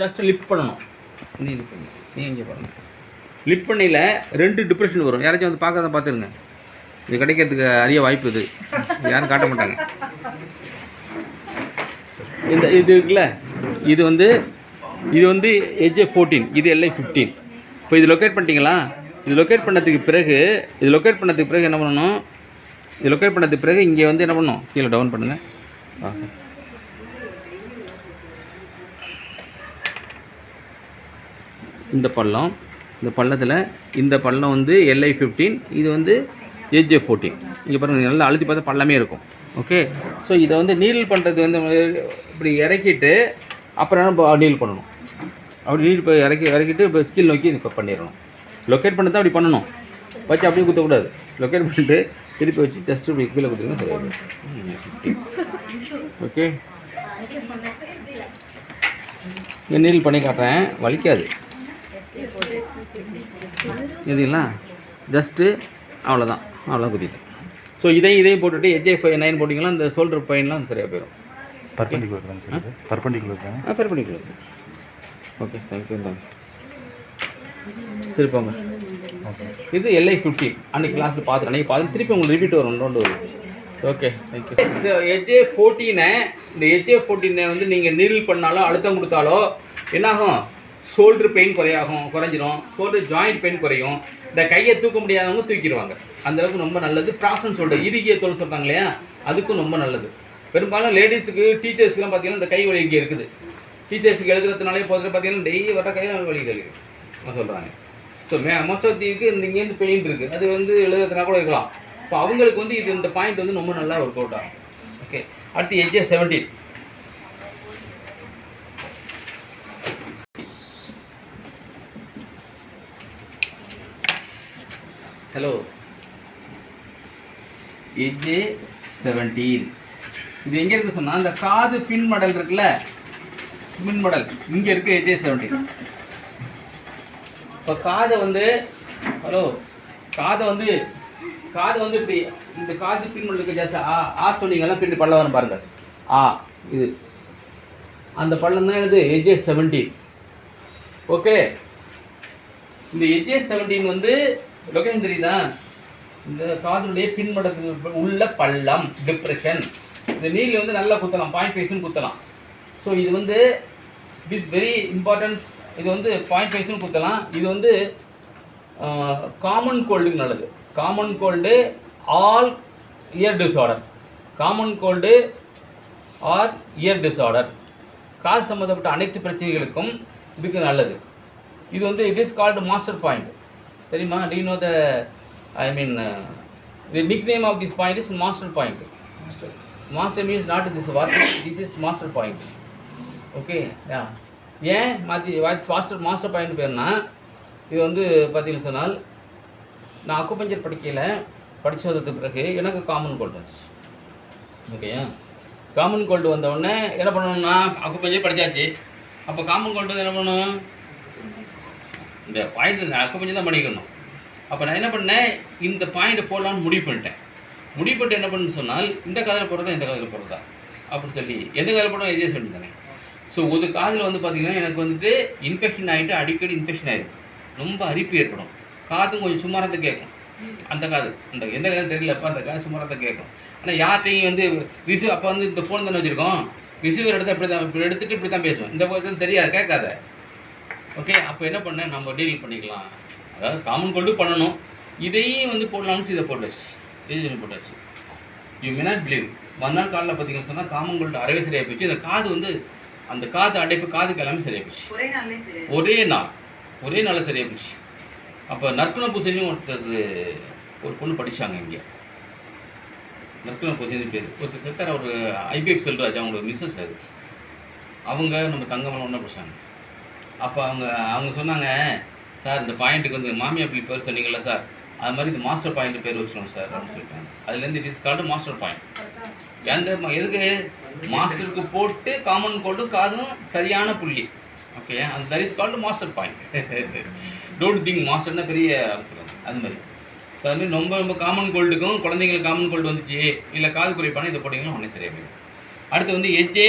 Just lift பண்ணணும். நீ lift பண்ணு. நீ இங்கே பாருங்க லிஃப்ட் பண்ணியில் ரெண்டு டிப்ரெஷன் வரும். யாராச்சும் வந்து பார்க்காத பார்த்துருங்க. இது கிடைக்கிறதுக்கு அரிய வாய்ப்பு இது. யாரும் காட்ட மாட்டாங்க. இந்த இது இருக்குல்ல? இது வந்து இது வந்து எஜே ஃபோர்டீன் இது எல்ஐ ஃபிஃப்டீன் இப்போ இது லொக்கேட் பண்ணிட்டீங்களா? இது லொக்கேட் பண்ணதுக்கு பிறகு இது லொக்கேட் பண்ணதுக்கு பிறகு என்ன பண்ணணும்? இது லொக்கேட் பண்ணதுக்கு பிறகு இங்கே வந்து என்ன பண்ணணும்? கீழே டவுன் பண்ணுங்கள் இந்த பள்ளம் இந்த பள்ளத்தில் இந்த பள்ளம் வந்து எல்ஐ ஃபிஃப்டீன் இது வந்து ஏஜே ஃபோர்டீன் இங்கே பாருங்கள் நல்லா அழுத்தி பார்த்தா பள்ளமே இருக்கும். ஓகே ஸோ இதை வந்து நீல் பண்ணுறது வந்து இப்படி இறக்கிட்டு அப்புறம் நம்ம நீல் பண்ணணும். அப்படி நீல் இப்போ இறக்கி இறக்கிட்டு இப்போ ஸ்கில் நோக்கி இப்போ பண்ணிடணும். லொக்கேட் பண்ணி தான் அப்படி பண்ணணும். வச்சு அப்படியே குத்தக்கூடாது. லொக்கேட் பண்ணிட்டு திருப்பி வச்சு ஜஸ்ட் இப்படி கீழே குத்துருங்க சரியாயிடும் ஓகே நீல் பண்ணி காட்டுறேன். வலிக்காது. இதுங்களா ஜஸ்ட்டு அவ்வளோதான் அவ்வளோ குத்திட்டேன் ஸோ இதையும் இதையும் போட்டுட்டு எஜே ஃபைவ் நைன் போட்டிங்கன்னா இந்த ஷோல்டர் பெயின்லாம் சரியாக போயிடும் பர்பண்டிகுலர் தானே சார் பர்பண்டிகுலர் தானே? ஆ பேர் பண்ணிக்கலாம் ஓகே தேங்க்யூ தேங்க்யூ சரி போங்க. இது எல்ஐ ஃபிஃப்டீன் அன்னைக்கு கிளாஸில் பார்த்துட்டு அன்றைக்கி பார்த்து திருப்பி உங்களுக்கு ரிப்பீட் வரும். ரெண்டு வரும். ஓகே தேங்க்யூ எஜே ஃபோர்டீனை இந்த எஜே ஃபோர்டீனை வந்து நீங்கள் நீரில் பண்ணாலோ அழுத்தம் கொடுத்தாலோ என்னாகும்? ஷோல்டர் பெயின் குறையாகும் குறைஞ்சிரும். ஷோல்டர் ஜாயிண்ட் பெயின் குறையும். இந்த கையை தூக்க முடியாதவங்க தூக்கிடுவாங்க. அந்த அளவுக்கு ரொம்ப நல்லது. ப்ராசன் ஷோல்டர் இறுகிய தோல் சொல்கிறாங்க இல்லையா? அதுக்கும் ரொம்ப நல்லது. பெரும்பாலும் லேடிஸுக்கு டீச்சர்ஸ்க்குலாம் பார்த்தீங்கன்னா இந்த கை வலி இங்கே இருக்குது. டீச்சர்ஸுக்கு எழுதுறதுனாலே போதில் பார்த்தீங்கன்னா டெய்லி வர கையில் வலி இருக்குது சொல்கிறாங்க ஸோ மே மோஸ்ட் ஆஃப் இந்த இங்கேருந்து பெயின் இருக்குது அது வந்து எழுதுறதுனா கூட இருக்கலாம். இப்போ அவங்களுக்கு வந்து இது இந்த பாயிண்ட் வந்து ரொம்ப நல்லா ஒர்க் அவுட் ஆகும். ஓகே அடுத்து E J seventeen hello E J seventeen இது எங்கே இருக்கு சொன்னால் அந்த காது பின் மடல் இருக்குல்ல? பின் மடல் இங்கே இருக்கு எஜ்ஜே செவன்டீன் இப்போ காதை வந்து ஹலோ காதை வந்து காது வந்து இப்படி இந்த காது பின் மடல் இருக்கு ஜாஸ்தி. ஆ ஆ சொன்னீங்கலாம் பின் பல்ல வரும் பாருங்க. ஆ இது. அந்த பள்ளம் தான் எனது எஜ்ஜே செவன்டீன் ஓகே இந்த எஜ்ஜே செவன்டீன் வந்து லொகேஷன் தெரியுதா இந்த காதலுடைய பின்மடத்தில் உள்ள பள்ளம் டிப்ரெஷன் இந்த நீரில் வந்து நல்லா குத்தலாம் பாயிண்ட் ஃபைஸ்னு குத்தலாம். ஸோ இது வந்து இட் வெரி இம்பார்ட்டன்ட் இது வந்து பாயிண்ட் ஃபைஸ்னு குத்தலாம். இது வந்து காமன் கோல்டுக்கு நல்லது. Common cold all ear disorder common cold or ear disorder காது சம்மந்தப்பட்ட அனைத்து பிரச்சனைகளுக்கும் இதுக்கு நல்லது. இது வந்து it is called master point தெரியுமா? D know the I mean the nick name of this point is master point master means not this what this is master point okay ya ஏன் மாற்றி ஃபாஸ்டர் மாஸ்டர் பாயிண்ட் பேர்னா இது வந்து பார்த்தீங்கன்னு சொன்னால் நான் acupuncture படிக்கையில் படித்ததுக்கு பிறகு எனக்கு காமன் கோல்டு வந்துச்சு. ஓகேயா காமன் கோல்டு வந்த உடனே என்ன பண்ணணும்னா அக்குபஞ்சர் படித்தாச்சு அப்போ காமன் கோல்டு என்ன பண்ணணும்? இந்த பாயிண்ட் அக்குபஞ்சர் தான் பண்ணிக்கணும். அப்போ நான் என்ன பண்ணேன்? இந்த பாயிண்ட்டை போடலான்னு முடிவு பண்ணிட்டேன். முடிவு பண்ணிட்டு என்ன பண்ணுன்னு சொன்னால் இந்த காதில் போடுறதா இந்த காதில் போடுறதா அப்படின்னு சொல்லி எந்த காதில் போடுறோம்? எதே சொல்லி தானே ஸோ ஒரு காதில் வந்து பார்த்தீங்கன்னா எனக்கு வந்துட்டு இன்ஃபெக்ஷன் ஆகிட்டு அடிக்கடி இன்ஃபெக்ஷன் ஆகிடும் ரொம்ப அரிப்பு ஏற்படும். காதும் கொஞ்சம் சுமாரத்தை கேட்கும். அந்த காது. அந்த எந்த காது தெரியலப்பா அந்த காது சுமாரத்தை கேட்கும். ஆனால் யார்கிட்டையும் வந்து ரிசீவ் அப்போ வந்து இந்த ஃபோன் தானே வச்சுருக்கோம்? ரிசீவர் எடுத்து இப்படி தான் இப்படி எடுத்துகிட்டு இப்படி தான் பேசுவோம். இந்த பக்கத்தில் தெரியாது கேட்காத. ஓகே அப்போ என்ன பண்ணேன் நம்ம டீல் பண்ணிக்கலாம். அதாவது காமன் கோல்டு பண்ணணும். இதையும் வந்து போடலாம்னு இதை போட்டாச்சு. இது போட்டாச்சு. யூ மே நாட் பிலீவ் மறுநாள் காலையில் பார்த்தீங்கன்னு சொன்னால் காமன் கோல்டு அறவே சரியாக போச்சு. இந்த காது வந்து அந்த காது அடைப்பு காதுக்கு எல்லாமே சரியாக போச்சு. ஒரே நாள். ஒரே நாளில் சரியாக போச்சு. அப்போ நற்குண பூசணியும் ஒருத்தர் ஒரு பொண்ணு படிச்சாங்க இங்கே. நற்குண பூசணி பேர். ஒருத்தர் செத்தார். ஒரு ஐபிஎஃப் செல்வராஜ் அவங்களோட மிஸ்ஸஸ் அது. அவங்க நம்ம தங்கமலம் ஒன்றா படிச்சாங்க. அப்போ அவங்க அவங்க சொன்னாங்க சார் இந்த பாயிண்ட்டுக்கு வந்து மாமியா பிள்ளை பேர் சொன்னீங்கல்ல சார் அது மாதிரி இந்த மாஸ்டர் பாயிண்ட் பேர் வச்சுருவோம் சார் அப்படின்னு சொல்லிட்டாங்க. அதுலேருந்து it is called master point எந்த எதுக்கு? மாஸ்டருக்கு போட்டு காமன் கோல்டும் காதும் சரியான புள்ளி. ஓகே அந்த that is called master point don't think மாஸ்டர்னா பெரிய அவசரம். அது மாதிரி. ஸோ அது மாதிரி ரொம்ப ரொம்ப காமன் கோல்டுக்கும் குழந்தைங்களுக்கு காமன் கோல்டு வந்துச்சு இல்லை காது குறைப்பான இதை போட்டிங்கன்னா உடனே சரியாக அடுத்து வந்து எஜ்ஜே